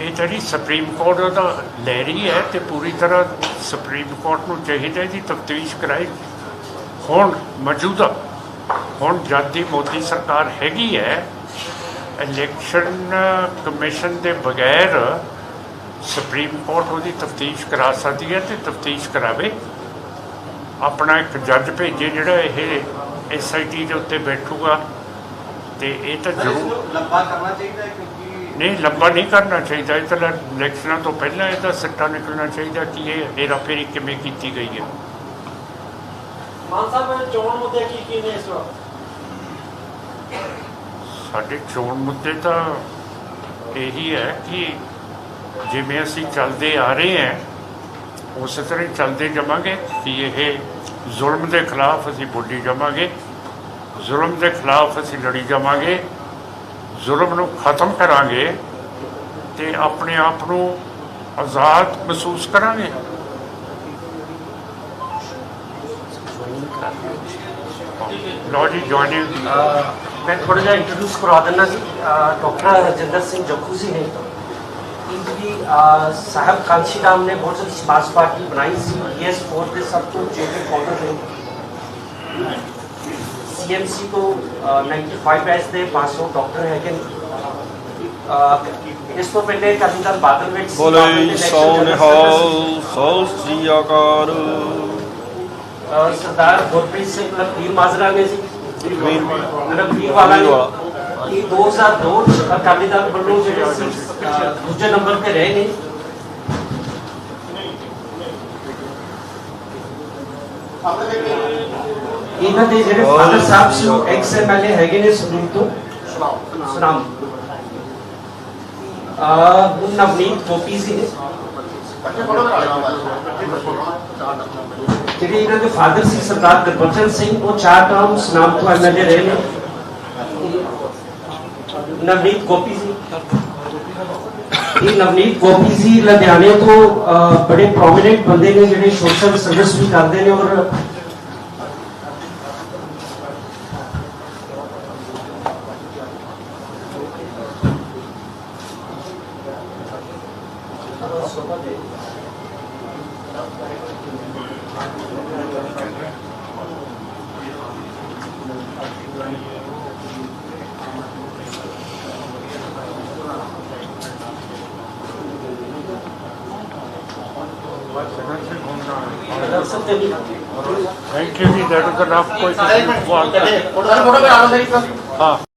ਇਹ ਜਿਹੜੀ ਸੁਪਰੀਮ ਕੋਰਟ ਉਹਦਾ ਲੈ ਰਹੀ ਹੈ ਤੇ ਪੂਰੀ ਤਰ੍ਹਾਂ ਸੁਪਰੀਮ ਕੋਰਟ ਨੂੰ ਚਾਹੀਦਾ ਜੀ ਤਫਤੀਸ਼ ਕਰਾਏ ਹੁਣ ਮੌਜੂਦਾ ਹੁਣ ਜਦ ਦੀ ਮੋਦੀ ਸਰਕਾਰ ਹੈਗੀ ਹੈ ਇਲੈਕਸ਼ਨ ਕਮਿਸ਼ਨ ਦੇ ਬਗੈਰ ਸੁਪਰੀਮ ਕੋਰਟ ਉਹਦੀ ਤਫਤੀਸ਼ ਕਰਾ ਸਕਦੀ ਹੈ ਤੇ ਤਫਤੀਸ਼ ਕਰਾਵੇ। ਆਪਣਾ ਇੱਕ ਜੱਜ ਭੇਜੇ ਜਿਹੜਾ ਇਹ ਐਸਆਈਟੀ ਦੇ ਉੱਤੇ ਬੈਠੂਗਾ ਤੇ ਇਹ ਤਾਂ ਜ਼ਰੂਰ ਲੰਬਾ ਕਰਨਾ ਚਾਹੀਦਾ ਹੈ ਨਹੀਂ ਲੰਬਾ ਨਹੀਂ ਕਰਨਾ ਚਾਹੀਦਾ। ਇਹ ਤਾਂ ਇਲੈਕਸ਼ਨਾਂ ਤੋਂ ਪਹਿਲਾਂ ਇਹਦਾ ਸਿੱਟਾ ਨਿਕਲਣਾ ਚਾਹੀਦਾ ਕਿ ਇਹ ਹੇਰਾਫੇਰੀ ਕਿਵੇਂ ਕੀਤੀ ਗਈ ਹੈ। ਮਾਨ ਸਾਹਿਬ ਚੋਣ ਮੁੱਦੇ ਕੀ ਕੀ ਨੇ ਇਸ ਵਕਤ? ਸਾਡੇ ਚੋਣ ਮੁੱਦੇ ਤਾਂ ਇਹੀ ਹੈ ਕਿ ਜਿਵੇਂ ਅਸੀਂ ਚੱਲਦੇ ਆ ਰਹੇ ਹਾਂ ਉਸੇ ਤਰ੍ਹਾਂ ਹੀ ਚੱਲਦੇ ਜਾਵਾਂਗੇ ਕਿ ਇਹ ਜ਼ੁਲਮ ਦੇ ਖਿਲਾਫ ਅਸੀਂ ਬੋਲੀ ਜਾਵਾਂਗੇ ਜ਼ੁਲਮ ਦੇ ਖਿਲਾਫ ਅਸੀਂ ਲੜੀ ਜਾਵਾਂਗੇ। ਜ਼ੁਲਮ ਨੂੰ ਖਤਮ ਕਰਾਂਗੇ ਤੇ ਆਪਣੇ ਆਪ ਨੂੰ ਆਜ਼ਾਦ ਮਹਿਸੂਸ ਕਰਾਂਗੇ। ਲੋ ਜੀ ਜੁਆਇਨਿੰਗ ਮੈਂ ਥੋੜਾ ਜਿਹਾ ਇੰਟਰੋਡਿਊਸ ਕਰਵਾ ਦਿੰਦਾ ਜੀ। ਡਾਕਟਰ ਰਜਿੰਦਰ ਸਿੰਘ ਜੱਖੂ ਜੀ ਨੇ। ਇਹ ਸਾਹਿਬ ਕਾਂਸ਼ੀ ਰਾਮ ਨੇ ਬਹੁਤ ਸਾਰੀ ਸਮਾਜ ਪਾਰਟੀ ਬਣਾਈ ਸੀ। ਇਸ ਫੋਰ ਦੇ ਸਭ ਤੋਂ ਚੇਤੇ ਫਾਊਂਡਰ ਨੇ ਸੀਐਮਸੀ ਤੋਂ ਅਹ 95 ਬੈਚ ਦੇ ਪਾਸ ਆਊਟ ਡਾਕਟਰ ਹੈਗੇ ਨੇ ਅਹ ਇਸ ਤੋਂ ਪਹਿਲੇ ਅਕਾਲੀ ਦਲ ਬਾਦਲ ਵਿੱਚ ਸੀ, ਬਾਦਲ ਦੇ ਬੋਲੇ election ਸੋ general ਨਿਹਾਲ ਸਤਿ ਸ੍ਰੀ ਅਕਾਲ ਅਹ ਸਰਦਾਰ ਗੁਰਪ੍ਰੀਤ ਸਿੰਘ ਲਖਵੀਰ ਮਾਜਰਾ ਨੇ ਜੀ ਵੀਰ ਲਖਵੀਰ ਵਾਲਾ ਨੇ ਇਹ 2002 ਚ ਅਕਾਲੀ ਦਲ ਵੱਲੋਂ ਜਿਹੜੇ ਸੀ ਅਹ ਦੂਜੇ ਨੰਬਰ ਤੇ ਰਹੇ ਨੇ ਇਹਨਾਂ ਦੇ ਜਿਹੜੇ ਫਾਦਰ ਸਾਹਿਬ ਸੀ ਉਹ ਐਕਸ ਐਮਐਲਏ ਹੈਗੇ ਨੇ ਸੰਗਰੂਰ ਤੋਂ। ਸੁਨਾਮ ਆ ਨਵਨੀਤ ਗੋਪੀ ਸੀ। ਜਿਹੜੇ ਇਹਨਾਂ ਦੇ ਫਾਦਰ ਸੀ ਸਰਦਾਰ ਗੁਰਬਚਨ ਸਿੰਘ ਉਹ ਚਾਰ ਟਰਮ ਸੁਨਾਮ ਤੋਂ ਐਮਐਲਏ ਰਹੇ ਨੇ। ਨਵਨੀਤ ਗੋਪੀ ਜੀ ਇਹ ਨਵਨੀਤ ਗੋਪੀ ਜੀ ਲੁਧਿਆਣੇ ਤੋਂ ਬੜੇ ਪ੍ਰੋਮਿਨੈਂਟ ਬੰਦੇ ਨੇ ਜਿਹੜੇ ਸੋਸ਼ਲ ਸਰਵਿਸ ਵੀ ਕਰਦੇ ਨੇ ਔਰ thank you ji that is enough ਕੋਈ ਸਾਰੇ ਸਵਾਲ